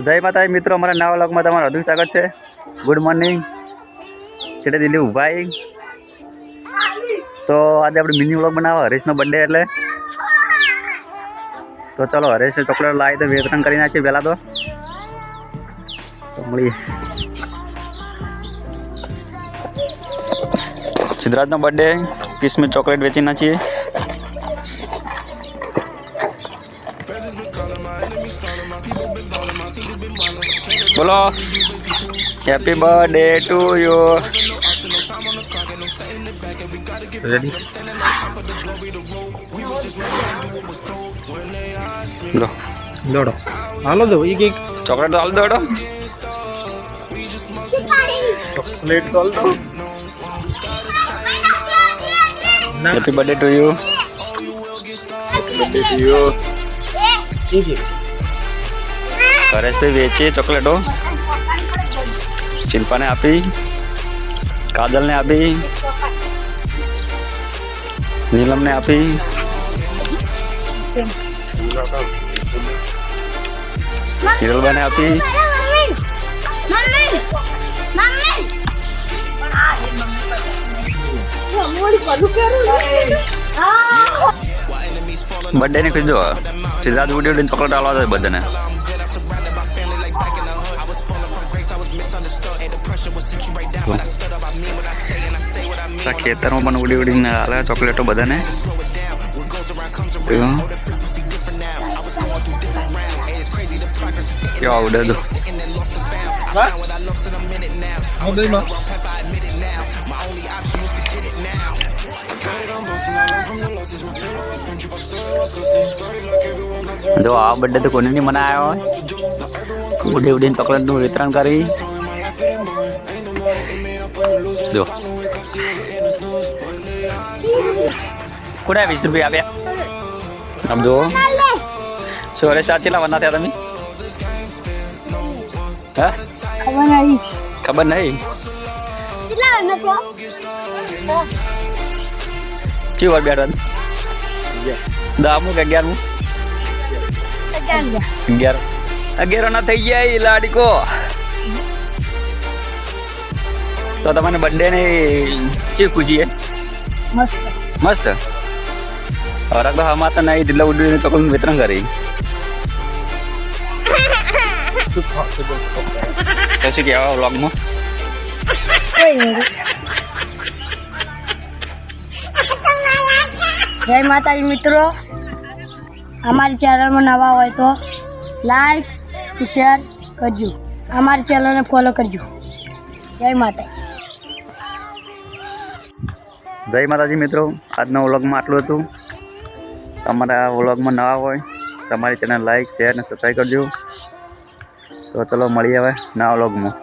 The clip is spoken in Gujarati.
જય માતાજી, મિત્રો, અમારા નવા લોકમાં તમારું વધુ સ્વાગત છે. ગુડ મોર્નિંગ છેટે દિલ્હી ઉભાઈ તો આજે આપણે મિની વ્લોગ બનાવો હરેશનો બર્થડે એટલે. તો ચલો, હરેશ ચોકલેટ લાવી તો વિતરણ કરી નાખીએ પહેલાં તો. મળીએ. સિદ્ધરાજનો બર્થડે કિસમિસ ચોકલેટ વેચી નાખીએ. બોલો happy birthday to you ready લો દોડો હાલો દો એક એક ચોકલેટ તો હાલ દોડો પ્લેટ કોલ દો ના હેપી બર્થડે ટુ યુ એક એક હરેશભાઈ વેચીએ ચોકલેટો. શિલ્પાને આપી, કાજલને આપી, નીલમને આપી. કિરલબાને આપી. બર્થડે ની કીધું સિદ્ધાર્થ ઉડી ઉડીને ચોકલેટ આલવા જાય બધાને. ખેતરમાં પણ ઉડી ઉડીને હાલે ચોકલેટો બધાને તો કેવા ઉડે તો આવો દે માં જો આ બર્થડે તો કોને નહીં મનાયો હોય ઉડી ઉડીને ચોકલેટનું વિતરણ કરી જો કોને વીસ રૂપિયા આવ્યા આમ જો શું અરે ચાર ચેલા વના થયા તમે હા ખબર નહીં ચી વાર બેઠા દામું કે અગિયારમું અગિયાર અગિયાર ના થઈ ગયા ઈ લાડીકો તો તમને બર્થડે ને ચી ખુશી હે મસ્ત હરક તો હમા તો નહીં દિલ્લા ઉડીને ચોકલેટ વિતરણ કરી તો શું કહેવા વ્લોગમાં જય માતાજી મિત્રો અમારી ચેનલમાં નવા હોય તો લાઈક શેર કરજો અમારી ચેનલને ફોલો કરજો જય માતાજી જય માતાજી મિત્રો, આજના વ્લોગમાં આટલું હતું. તમારા વ્લોગમાં નવા હોય તમારી ચેનલ લાઈક, શેર અને સબસ્ક્રાઈબ કરજો. તો ચલો મળીએ હવે નવા વ્લોગમાં.